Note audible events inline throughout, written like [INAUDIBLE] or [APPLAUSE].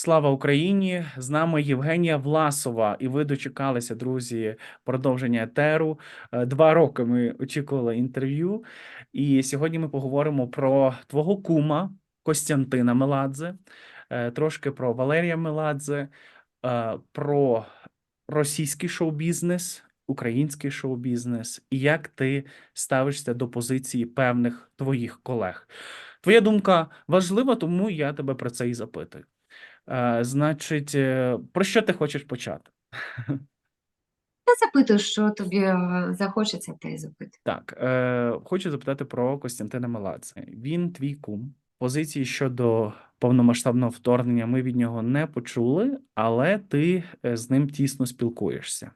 Слава Україні! З нами Євгенія Власова, і ви дочекалися, друзі, продовження етеру. Е, Два роки ми очікували інтерв'ю, і сьогодні ми поговоримо про твого кума Костянтина Меладзе, е, трошки про Валерія Меладзе, е, про російський шоу-бізнес, український шоу-бізнес, і як ти ставишся до позиції певних твоїх колег. Твоя думка важлива, тому я тебе про це і запитую. Е, Значить, е, про що ти хочеш почати? [LAUGHS] Ти запитуй, що тобі е, захочеться, те й запитуй. Так, е, хочу запитати про Костянтина Меладзе. Він твій кум. Позиції щодо повномасштабного вторгнення ми від нього не почули, але ти з ним тісно спілкуєшся.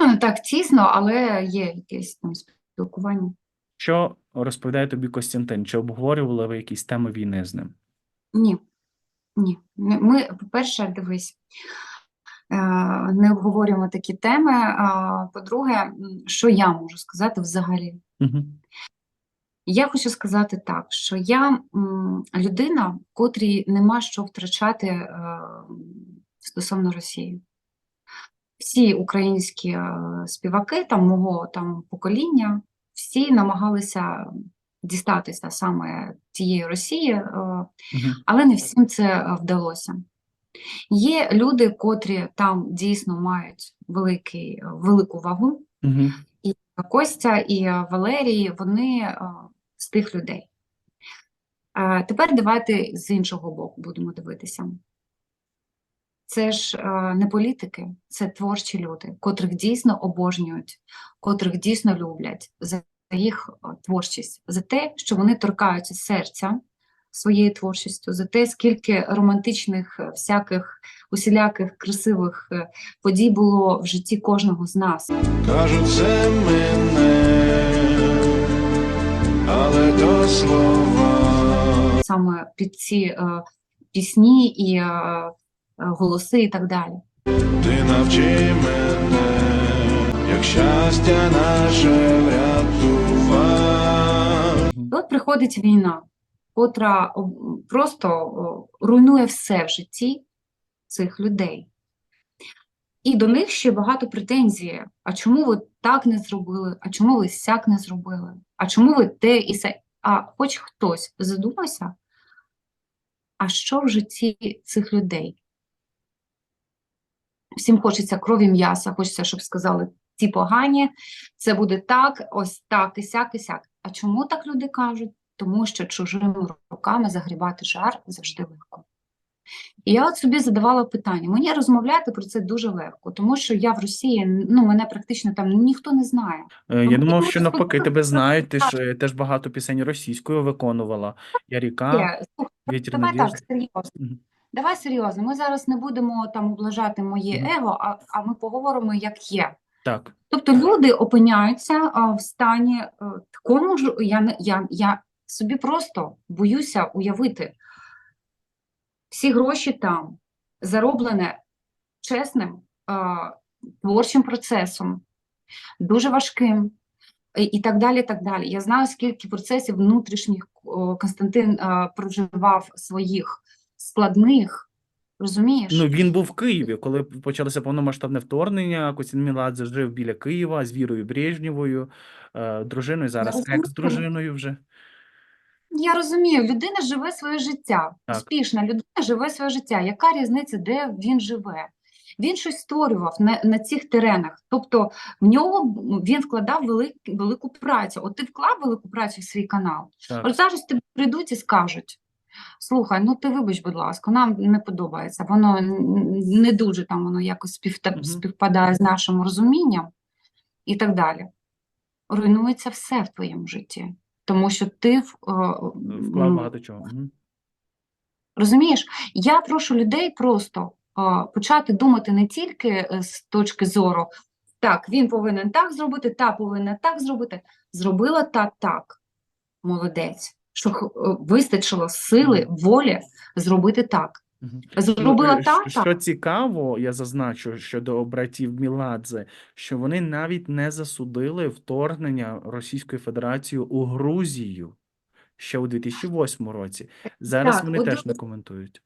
Ну, не так тісно, але є якесь там спілкування. Що розповідає тобі Костянтин? Чи обговорювали ви якісь теми війни з ним? Ні. Ні. Ми- по-перше, дивись, е, не обговорюємо такі теми. А по-друге, що я можу сказати взагалі? Угу. Я хочу сказати так, що я людина, котрій нема що втрачати е, стосовно Росії. Всі українські е, співаки там мого там покоління, всі намагалися дістатися саме тієї Росії. Але не всім це е, вдалося. Є люди, котрі там дійсно мають великий, е, велику вагу, і Костя, і е, Валерій, вони з тих людей. Тепер давайте з іншого боку будемо дивитися. Це ж не політики, це творчі люди, котрих дійсно обожнюють, котрих дійсно люблять за їх творчість, за те, що вони торкаються серця своєю творчістю, за те, скільки романтичних, е, всяких усіляких красивих е, подій було в житті кожного з нас. Кажуть, це мене, але то слова. саме під ці е, пісні і е, е, голоси, і так далі. Ти навчи мене, як щастя наше врятував. От приходить війна, котра просто руйнує все в житті цих людей. І до них ще багато претензій. А чому ви так не зробили? А чому ви сяк не зробили? А чому ви те і се? А хоч хтось задумався, а що в житті цих людей? Всім хочеться крові м'яса, хочеться, щоб сказали, ті погані, це буде так, ось так і сяк, і сяк. А чому так люди кажуть? Тому що чужими руками загрібати жар завжди легко. І я от собі задавала питання. Мені розмовляти про це дуже легко, тому що я в Росії, ну, мене практично там ніхто не знає. Е, Я Ну, думав, що навпаки тебе знають. Ти ж е, теж багато пісень російською виконувала. Я ріка, вітер давай так, серйозно. Мгм. Давай серйозно. Ми зараз не будемо там облажати моє Мгм. его, а, а ми поговоримо, як є. Так. Тобто люди опиняються а, в стані е, такому ж, я, я, я собі просто боюся уявити. Всі гроші там зароблене чесним творчим процесом, дуже важким і, так далі. так далі. Я знаю, скільки процесів внутрішніх Константин проживав своїх складних, розумієш? Ну, він був в Києві, коли почалося повномасштабне вторгнення. Костянтин Меладзе жив біля Києва з Вірою Брежнєвою, е, дружиною, зараз екс-дружиною вже. Я розумію, людина живе своє життя, Так. успішна людина живе своє життя. Яка різниця, де він живе? Він щось створював на, на цих теренах. Тобто в нього він вкладав велик, велику працю. От ти вклав велику працю в свій канал. Так. От зараз тобі прийдуть і скажуть: слухай, ну ти вибач, будь ласка, нам не подобається. Воно не дуже там воно якось співта- Мгм. співпадає з нашим розумінням і так далі. Руйнується все в твоєму житті. Тому що ти в- е, Вклав багато чого. Розумієш, я прошу людей просто а, почати думати не тільки е, з точки зору, так, він повинен так зробити, та повинна так зробити. Зробила та так. Молодець. Що е, вистачило сили, волі зробити так. Зробила Ну, е, та що цікаво, я зазначу щодо братів Міладзе, що вони навіть не засудили вторгнення Російської Федерації у Грузію ще у 2008 році. Зараз Так, вони от теж не дивись. коментують.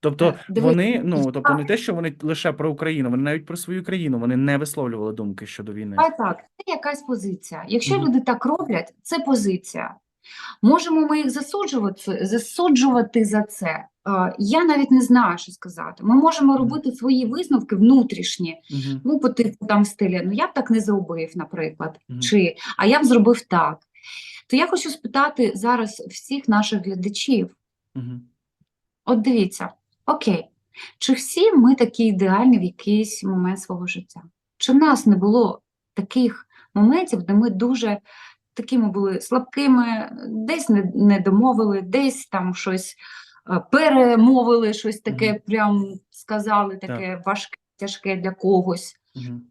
Тобто Е, дивись, вони, ну, я- тобто не те, що вони лише про Україну, вони навіть про свою країну, вони не висловлювали думки щодо війни. Хай так, це якась позиція. Якщо Мгм. люди так роблять, це позиція. Можемо ми їх засуджувати, засуджувати за це. Е, Я навіть не знаю, що сказати. Ми можемо робити свої висновки внутрішні, Мгм. ну, по типу там стилі, ну я б так не зробив, наприклад, Мгм. чи а я б зробив так. То я хочу спитати зараз всіх наших глядачів. Мгм. От дивіться, окей, чи всі ми такі ідеальні в якийсь момент свого життя? Чи в нас не було таких моментів, де ми дуже такими були слабкими, десь не, не домовили, десь там щось перемовили, щось таке Мгм. прям сказали, таке важке, тяжке для когось. Мгм.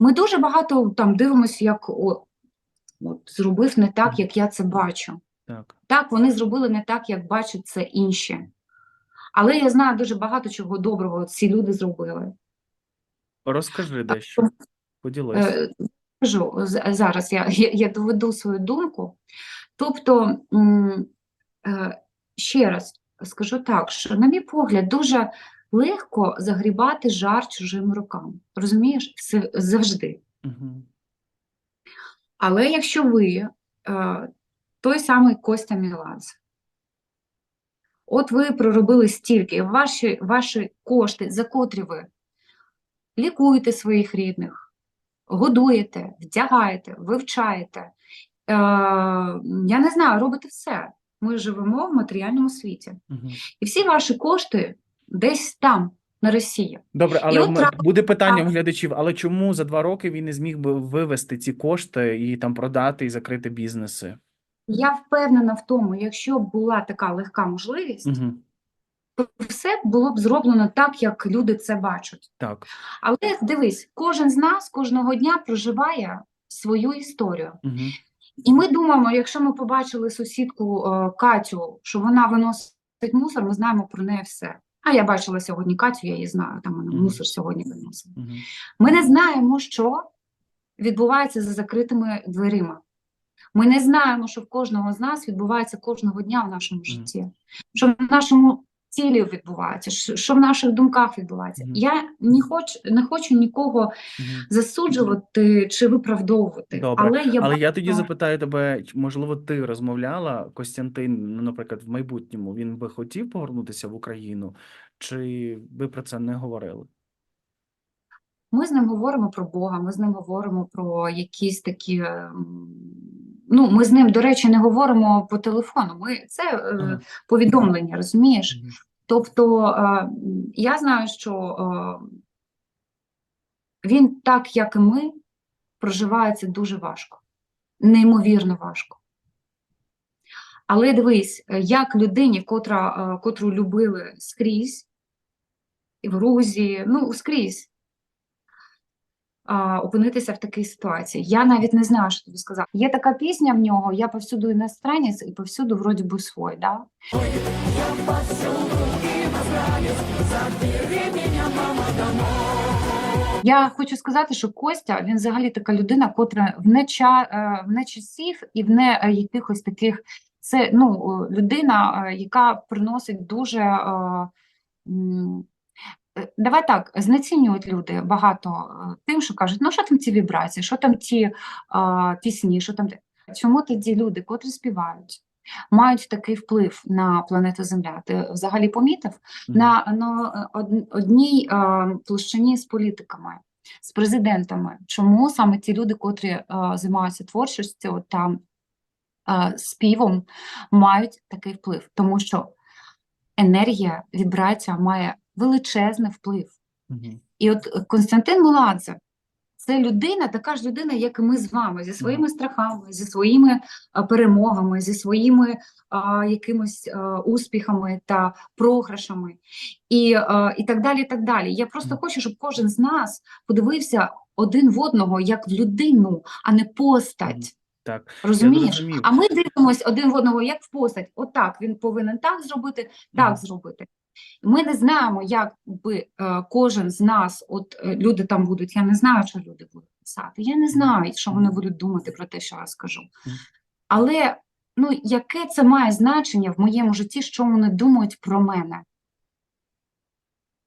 Ми дуже багато там дивимося, як о, от, зробив не так, як я це бачу. Так. Так, вони зробили не так, як бачать це інші. Але я знаю дуже багато чого доброго ці люди зробили. Розкажи дещо. Поділись. Е, зараз я, я, я доведу свою думку. Тобто, е, ще раз скажу так, що, на мій погляд, дуже легко загрібати жар чужими руками. Розумієш? Все, завжди. Мгм. Але якщо ви е, той самий Костя Міладзе, от ви проробили стільки, ваші, ваші кошти, за котрі ви лікуєте своїх рідних, годуєте, вдягаєте, вивчаєте, е, я не знаю, робите все. Ми живемо в матеріальному світі. Мгм. І всі ваші кошти десь там, на Росії. Добре, але от буде питання так. глядачів, але чому за два роки він не зміг би вивести ці кошти і там продати і закрити бізнеси? Я впевнена в тому, якщо б була така легка можливість, Угу. то все було б зроблено так, як люди це бачать. Так. Але дивись, кожен з нас кожного дня проживає свою історію. Угу. І ми думаємо, якщо ми побачили сусідку е, Катю, що вона виносить мусор, ми знаємо про неї все. А я бачила сьогодні Катю, я її знаю, там вона мусор сьогодні виносила. Ми не знаємо, що відбувається за закритими дверима. Ми не знаємо, що в кожного з нас відбувається кожного дня в нашому житті, що в нашому тілі відбувається, що в наших думках відбувається. Я не хочу, не хочу нікого засуджувати чи виправдовувати. Добре, але я Але я тоді запитаю тебе, можливо, ти розмовляла, Костянтин, ну, наприклад, в майбутньому він би хотів повернутися в Україну, чи ви про це не говорили? Ми з ним говоримо про Бога, ми з ним говоримо про якісь такі. Ну, ми з ним, до речі, не говоримо по телефону. Ми це е, повідомлення, розумієш? Тобто е, я знаю, що е, він, так як і ми, проживає це дуже важко, неймовірно важко. Але дивись, е, як людині, котра, котру любили скрізь, і в Грузії, ну скрізь, а, опинитися в такій ситуації. Я навіть не знаю, що тобі сказати. Є така пісня в нього, я повсюду іностранець і повсюду вроді би свой, да? Я хочу сказати, що Костя він взагалі така людина, котра вне, ча, е, вне часів і вне е, якихось таких. Це ну, людина, е, яка приносить дуже. Давай так, знецінюють люди багато е, тим, що кажуть, ну що там ці вібрації, що там ті е, пісні, що там. Чому тоді люди, котрі співають, мають такий вплив на планету Земля? Ти взагалі помітив? Мгм. на, на од- одній е, площині з політиками, з президентами. Чому саме ті люди, котрі е, займаються творчістю та е, співом, мають такий вплив? Тому що енергія, вібрація має величезний вплив. Мгм. І от е, Константин Меладзе це людина, така ж людина, як і ми з вами, зі своїми страхами, зі своїми а, перемогами, зі своїми а, якимось а, успіхами та програшами, і, а, і так далі. і так далі. Я просто хочу, щоб кожен з нас подивився один в одного як в людину, а не постать. Так, Розумієш? А ми дивимося один в одного як в постать. Отак він повинен так зробити, так зробити. Ми не знаємо, як би е, кожен з нас, от е, люди там будуть, я не знаю, що люди будуть писати. Я не знаю, що вони будуть думати про те, що я скажу. Але ну, яке це має значення в моєму житті, що вони думають про мене?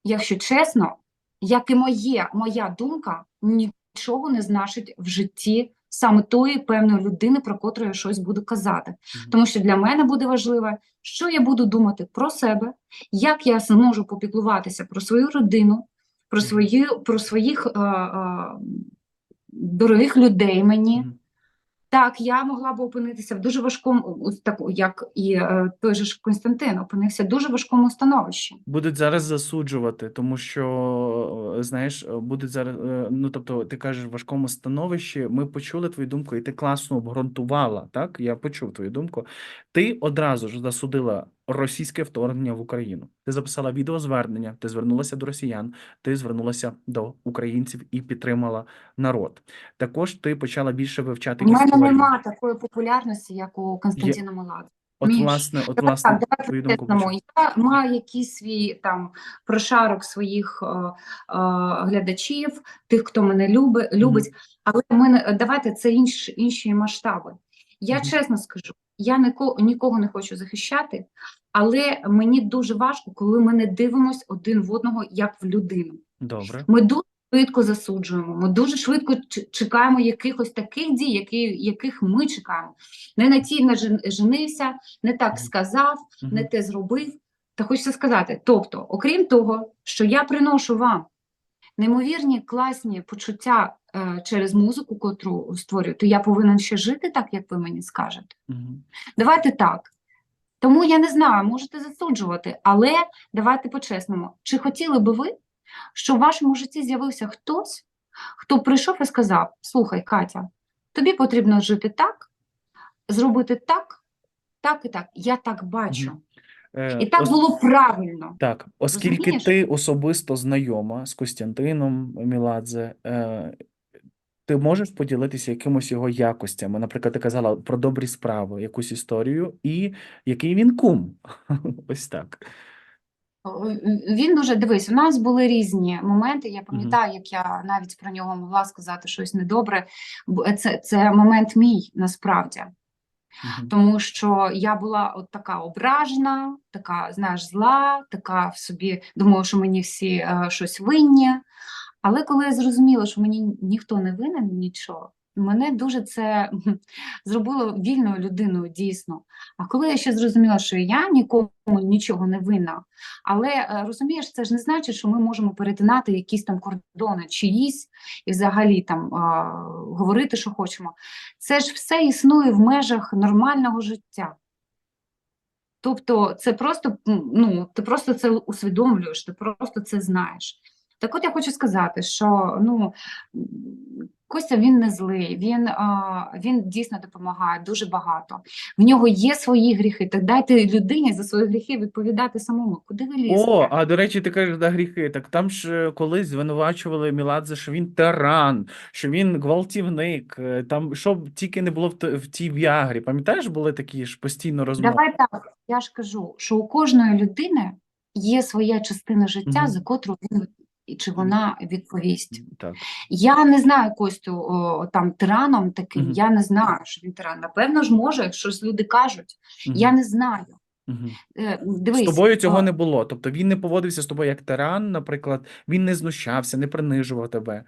якщо чесно, як і моє, моя думка, нічого не значить в житті саме тої певної людини, про котру я щось буду казати. Мгм. Тому що для мене буде важливо, що я буду думати про себе, як я зможу попіклуватися про свою родину, про, свої, про своїх е, е, дорогих людей мені. Мгм. Так, я могла б опинитися в дуже важкому, так як і е, той же ж Константин, опинився в дуже важкому становищі. Будуть зараз засуджувати, тому що, е, знаєш, е, будуть зараз, ну тобто, ти кажеш в важкому становищі. Ми почули твою думку, і ти класно обґрунтувала. Так, я почув твою думку. Ти одразу ж засудила російське вторгнення в Україну. Ти записала відеозвернення, ти звернулася до росіян, ти звернулася до українців і підтримала народ. Також ти почала більше вивчати У мене історію. нема такої популярності, як у Константина Маладзе. От, Міш, власне, от, Давай власне, так, твою думку Я маю якийсь свій там прошарок своїх е, е, глядачів, тих, хто мене любить, любить. Але ми давайте це інші, інші масштаби. Я Мгм. чесно скажу, я нікого, нікого не хочу захищати, але мені дуже важко, коли ми не дивимося один в одного як в людину. Добре. Ми дуже швидко засуджуємо, ми дуже швидко чекаємо якихось таких дій, які, яких ми чекаємо. Не на ті не женився, не так сказав, не те зробив. Та хочеться сказати. Тобто, окрім того, що я приношу вам неймовірні класні почуття через музику, котру створюю, то я повинен ще жити так, як ви мені скажете. Мгм. Давайте так. Тому я не знаю, можете засуджувати, але давайте по-чесному. Чи хотіли би ви, щоб в вашому житті з'явився хтось, хто прийшов і сказав: Слухай, Катя, тобі потрібно жити так, зробити так, так і так. Я так бачу. Е, І так було правильно. Так, оскільки Розумієш? ти особисто знайома з Костянтином Міладзе, е, ти можеш поділитися якимось його якостями? Наприклад, ти казала про добрі справи, якусь історію, і який він кум. [LAUGHS] Ось так. Він дуже дивись, у нас були різні моменти. Я пам'ятаю, як я навіть про нього могла сказати щось недобре. бо Це, це момент мій насправді. Мгм. Тому що я була от така ображена, така, знаєш, зла, така в собі думаю, що мені всі е, щось винні. Але коли я зрозуміла, що мені ніхто не винен нічого, мене дуже це [LAUGHS] зробило вільною людиною дійсно. А коли я ще зрозуміла, що я нікому нічого не винна, але е, розумієш, це ж не значить, що ми можемо перетинати якісь там кордони чиїсь і взагалі там говорити, що хочемо. Це ж все існує в межах нормального життя. Тобто це просто, ну, ти просто це усвідомлюєш, ти просто це знаєш. Так от я хочу сказати, що ну, Костя він не злий, він, а, він дійсно допомагає дуже багато. В нього є свої гріхи. Так дайте людині за свої гріхи відповідати самому. Куди ви лізете? О, а до речі, ти кажеш за гріхи. Так там ж е, колись звинувачували Міладзе, що він тиран, що він гвалтівник. е, Там що б тільки не було в, тій Віагрі. Пам'ятаєш, були такі ж постійно розмови? Давай так, я ж кажу, що у кожної людини є своя частина життя, Мгм. за котру він і чи вона відповість. Так. Я не знаю Костю о, там тираном таким, Мгм. я не знаю, що він тиран. Напевно ж може, щось люди кажуть. Мгм. Я не знаю. Угу. Дивись, З тобою цього то... не було. Тобто він не поводився з тобою як тиран, наприклад, він не знущався, не принижував тебе.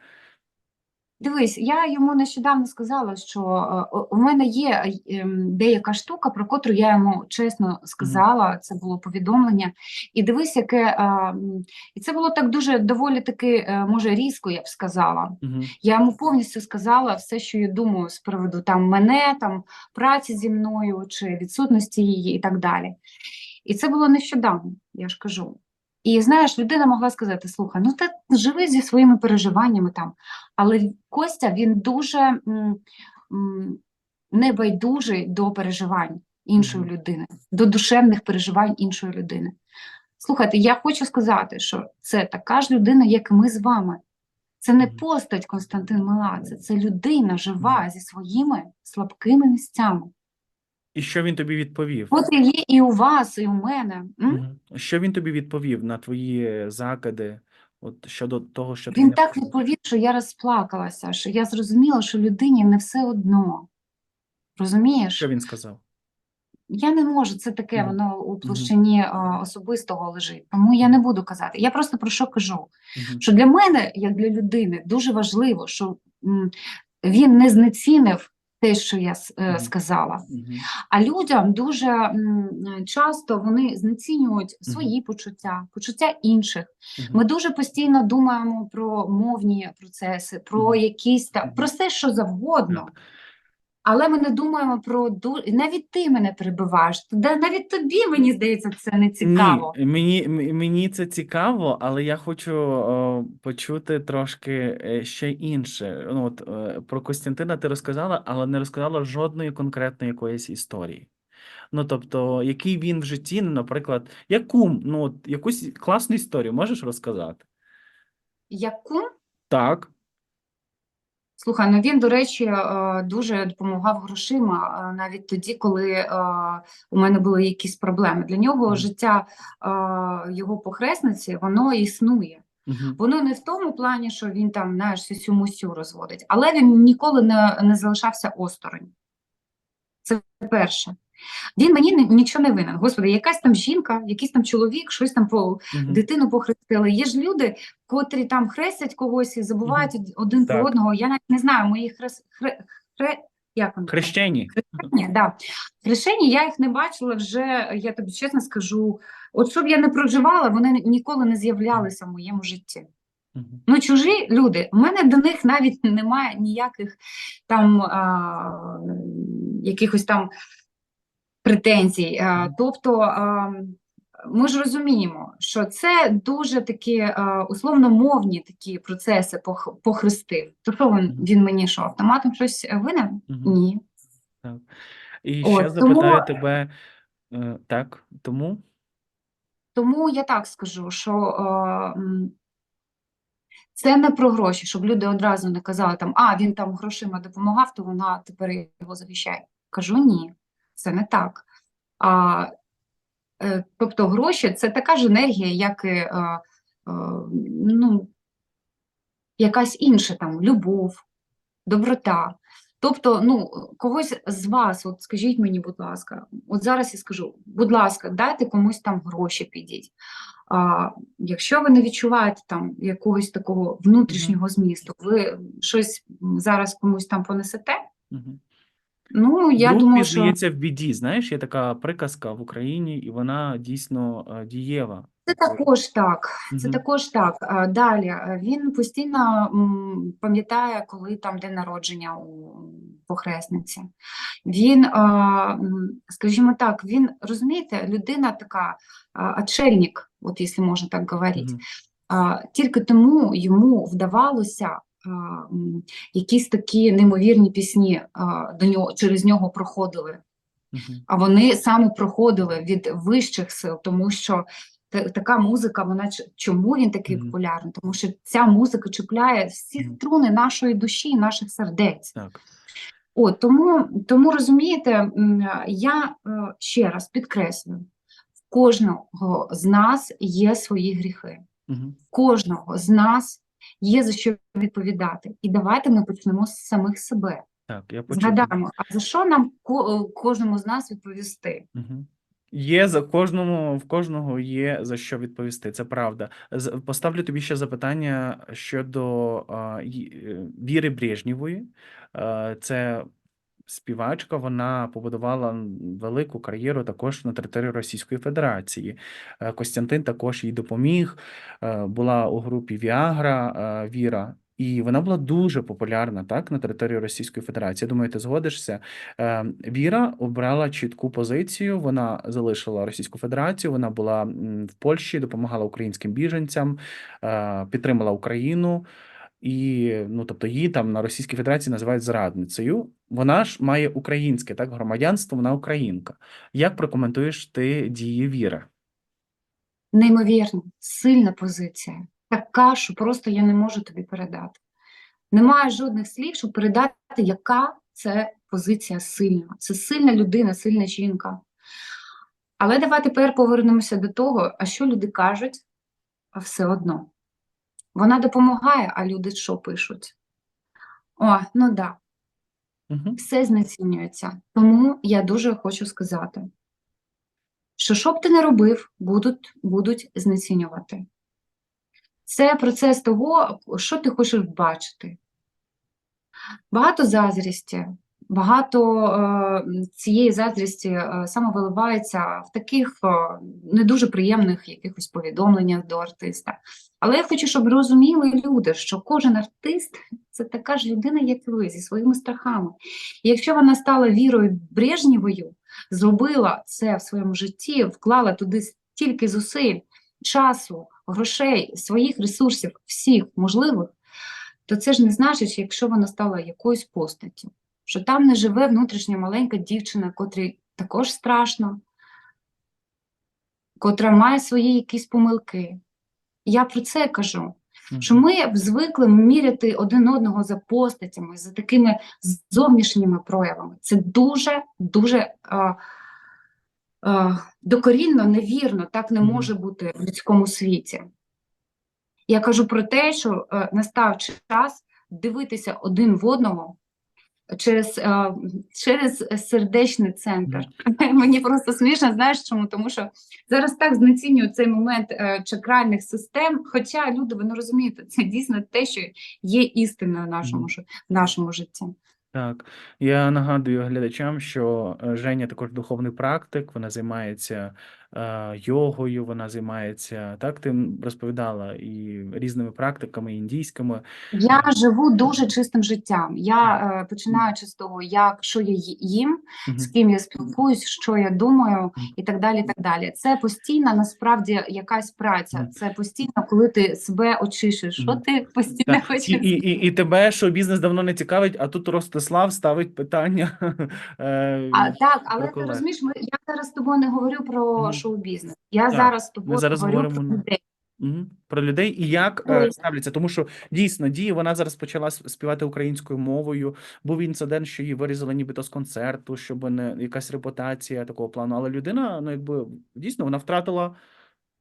Дивись, я йому нещодавно сказала, що е, у мене є е, ем, деяка штука, про котру я йому чесно сказала. Це було повідомлення. І дивись, яке е, і це було так дуже доволі таки, може, різко, я б сказала. Я йому повністю сказала все, що я думаю з приводу там мене, там праці зі мною чи відсутності її і так далі. І це було нещодавно, я ж кажу. І знаєш, людина могла сказати: слухай, ну ти живи зі своїми переживаннями там. Але Костя він дуже небайдужий до переживань іншої людини, до душевних переживань іншої людини. Слухайте, я хочу сказати, що це така ж людина, як і ми з вами. Це не постать Константин Меладзе, це людина жива зі своїми слабкими місцями. І що він тобі відповів? От і є і у вас, і у мене. М? Що він тобі відповів на твої закиди, от щодо того, що ти Він не так відповів, що я розплакалася, що я зрозуміла, що людині не все одно. Розумієш? що він сказав? я не можу, це таке, Мгм. воно у площині особистого лежить. Тому я не буду казати. Я просто про що кажу? Мгм. Що для мене, як для людини, дуже важливо, що м, він не знецінив те, що я е, сказала. А людям дуже часто вони знецінюють свої почуття, почуття інших. Ми дуже постійно думаємо про мовні процеси, про якісь там про все, що завгодно. Але ми не думаємо про ду... навіть ти мене перебиваєш. Навіть тобі, мені здається, це не цікаво. Ні, мені, мені це цікаво, але я хочу о, почути трошки е, ще інше. Ну, от, е, про Костянтина ти розказала, але не розказала жодної конкретної якоїсь історії. Ну, тобто, який він в житті, ну, наприклад, яку, ну, от, якусь класну історію можеш розказати? Яку? Так. Слухай, ну він, до речі, е, дуже допомагав грошима, е, навіть тоді, коли е, у мене були якісь проблеми. Для нього життя його похресниці, воно існує. Воно не в тому плані, що він там, знаєш, всю мусю розводить, але він ніколи не, не залишався осторонь. Це перше. Він мені нічого не винен. Господи, якась там жінка, якийсь там чоловік, щось там по Угу. дитину похрестили. Є ж люди, котрі там хрестять когось і забувають од- один Так. про одного. Я навіть не знаю, мої хрес... хре... Хре... Як вони? там? Хрещені. Да. Хрещені я їх не бачила вже, я тобі чесно скажу. От щоб я не проживала, вони ніколи не з'являлися в моєму житті. Ну, чужі люди, у мене до них навіть немає ніяких там а, якихось там претензій. Тобто ми ж розуміємо, що це дуже такі а, условно-мовні такі процеси похрестив. То що він, він мені що, автоматом щось винен? Мгм. Ні. Так. І От, ще тому- запитаю тебе, е, так, тому? Тому я так скажу, що е, це не про гроші, щоб люди одразу не казали там, а він там грошима допомагав, то вона тепер його захищає. Кажу, ні, це не так. А, е, тобто гроші це така ж енергія, як і е, е, ну, якась інша там любов, доброта. Тобто, ну, когось з вас, от скажіть мені, будь ласка, от зараз я скажу, будь ласка, дайте комусь там гроші підіть. А, якщо ви не відчуваєте там якогось такого внутрішнього змісту, ви щось зараз комусь там понесете, Угу. Ну, я Друг думаю, що пізнається в біді. Знаєш, є така приказка в Україні, і вона дійсно е, дієва. це також так. Це Мгм. також так. А, Далі а, він постійно м, пам'ятає, коли там день народження у похресниці. Він, а, м, скажімо так, він розумієте, людина така а, отшельник, от якщо можна так говорити. Мгм. А, Тільки тому йому вдавалося якісь такі неймовірні пісні до нього через нього проходили. А вони саме проходили від вищих сил, тому що така музика, вона чому він такий популярний? Тому що ця музика чіпляє всі струни нашої душі, наших сердець. Так. От тому, тому розумієте, я е, ще раз підкреслюю: в кожного з нас є свої гріхи, в кожного з нас є за що відповідати. І давайте ми почнемо з самих себе. Так, я почув. Згадаємо, а за що нам кожному з нас відповісти? Угу. Є за кожному, в кожного є за що відповісти, це правда. Поставлю тобі ще запитання щодо а, е, Віри Брежнєвої. Е, Це співачка, вона побудувала велику кар'єру також на території Російської Федерації. Е, Костянтин також їй допоміг. Е, Була у групі Віагра е, Віра. І вона була дуже популярна так на території Російської Федерації. Я думаю, ти згодишся. Віра обрала чітку позицію. Вона залишила Російську Федерацію. Вона була в Польщі, допомагала українським біженцям, підтримала Україну. І ну, тобто її там на Російській Федерації називають зрадницею. Вона ж має українське так громадянство, вона українка. Як прокоментуєш ти дії Віри? Неймовірно, сильна позиція. Така, що просто я не можу тобі передати. Немає жодних слів, щоб передати, яка це позиція сильна. Це сильна людина, сильна жінка. Але давай тепер повернемося до того, а що люди кажуть, а все одно. Вона допомагає, а люди що пишуть? О, ну да, Угу. все знецінюється. Тому я дуже хочу сказати, що що б ти не робив, будуть, будуть знецінювати. Це процес того, що ти хочеш бачити. Багато заздрісті, багато е, цієї заздрісті е, саме виливається в таких е, не дуже приємних якихось повідомленнях до артиста. Але я хочу, щоб розуміли люди, що кожен артист це така ж людина, як ви, зі своїми страхами. І якщо вона стала вірою Брежнєвою, зробила це в своєму житті, вклала туди стільки зусиль, часу, грошей, своїх ресурсів, всіх можливих, то це ж не значить, що якщо вона стала якоюсь постаттю, що там не живе внутрішня маленька дівчина, котрій також страшно, котра має свої якісь помилки. Я про це кажу. Що ми б звикли міряти один одного за постатями, за такими зовнішніми проявами. Це дуже, дуже а, а, докорінно, невірно, так не може бути в людському світі. Я кажу про те, що е, настав час дивитися один в одного через, е, через сердечний центр. [LAUGHS] Мені просто смішно, знаєш чому? Тому що зараз так знецінюють цей момент е, чакральних систем, хоча люди, ви не розумієте, це дійсно те, що є істиною в нашому, Мгм. в нашому житті. Так, я нагадую глядачам, що е, Женя також духовний практик, вона займається йогою, вона займається, так, ти розповідала, і різними практиками, індійськими. Я живу дуже чистим життям. Я е, починаючи з того, як що я їм, з ким я спілкуюсь, що я думаю, і так далі. так далі. Це постійна насправді якась праця. Це постійно, коли ти себе очищуєш. Що ти постійно Так, хочеш? і, і, і тебе, що бізнес давно не цікавить, а тут Ростислав ставить питання. [LAUGHS] е, А, так, але ти розумієш, ми, я зараз з тобою не говорю про mm. шоу-бізнес. Я Так, зараз з тобою зараз говорю говоримо про людей. Угу. Про людей і як е, ставляться, тому що дійсно дії вона зараз почала співати українською мовою. Був інцидент, що її вирізали нібито з концерту, щоб не якась репутація такого плану. Але людина, ну якби дійсно вона втратила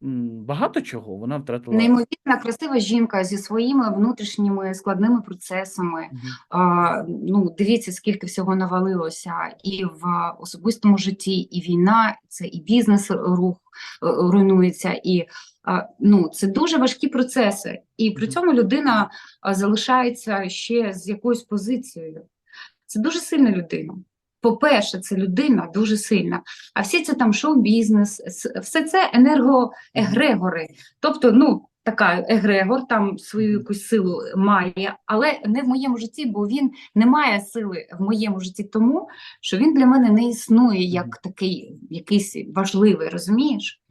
багато чого. Вона втратила Неймовірна красива жінка зі своїми внутрішніми складними процесами. Мгм. А, ну, дивіться, скільки всього навалилося і в особистому житті, і війна, це і бізнес рух е, руйнується, і а, ну, це дуже важкі процеси. І при цьому людина залишається ще з якоюсь позицією. Це дуже сильна людина. По-перше, це людина дуже сильна. А всі це там шоу-бізнес, все це енергоегрегори. Тобто, ну, така егрегор там свою якусь силу має, але не в моєму житті, бо він не має сили в моєму житті тому, що він для мене не існує як такий якийсь важливий, розумієш?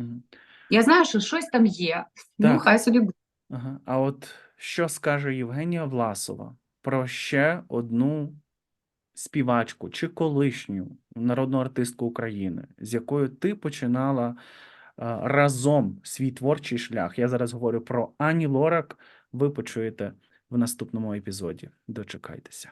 Я знаю, що щось там є. Ну, хай собі буде. Ага. А от що скаже Євгенія Власова про ще одну співачку чи колишню народну артистку України, з якою ти починала разом свій творчий шлях? Я зараз говорю про Ані Лорак. Ви почуєте в наступному епізоді. Дочекайтеся.